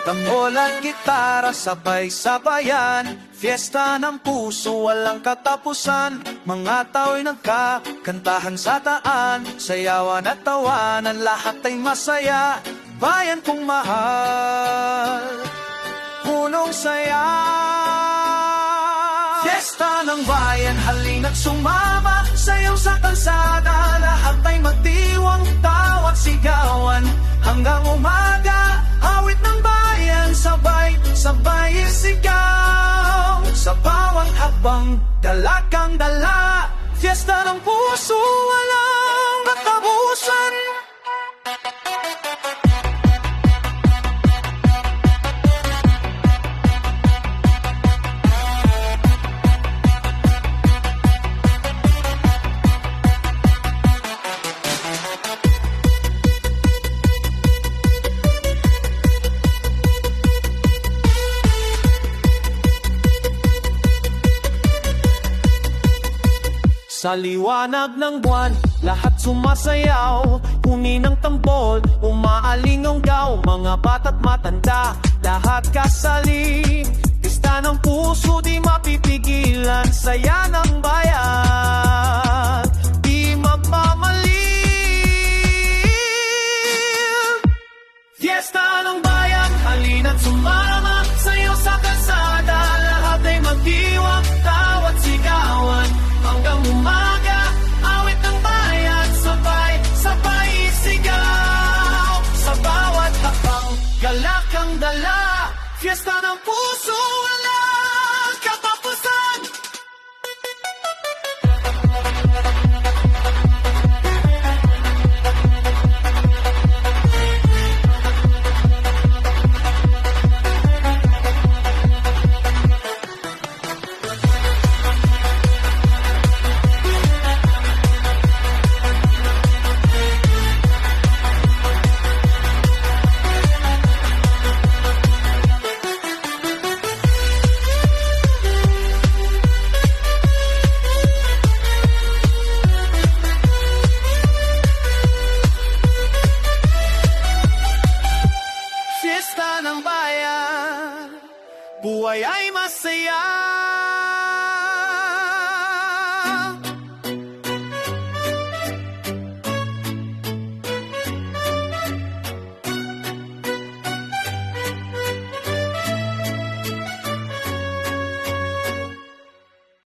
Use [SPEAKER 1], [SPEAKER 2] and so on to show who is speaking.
[SPEAKER 1] Tambol at gitara sabay-sabayan. Fiesta ng puso walang katapusan. Mga tao'y nagkakantahan sa daan. Sayawan at tawanan lahat ay masaya. Bayan kong mahal Punong saya. Fiesta ng bayan, halina't sumama. Sayaw sa kalsada, lahat ay magdiwang Tawat sabay isigaw Sa bawang habang dalakang dala. Fiesta ng puso, walang katapusan Sa liwanag ng buwan, lahat sumasayaw. Huni ng tambol, umaalingonggaw Mga bata't matanda, lahat kasali. Pista ng puso, di mapipigilan. Saya ng bayan, di magmamalim Fiesta ng bayan, halina't sumarama Sa'yo sa kalsada. Fiesta não pode. buhay ay masaya.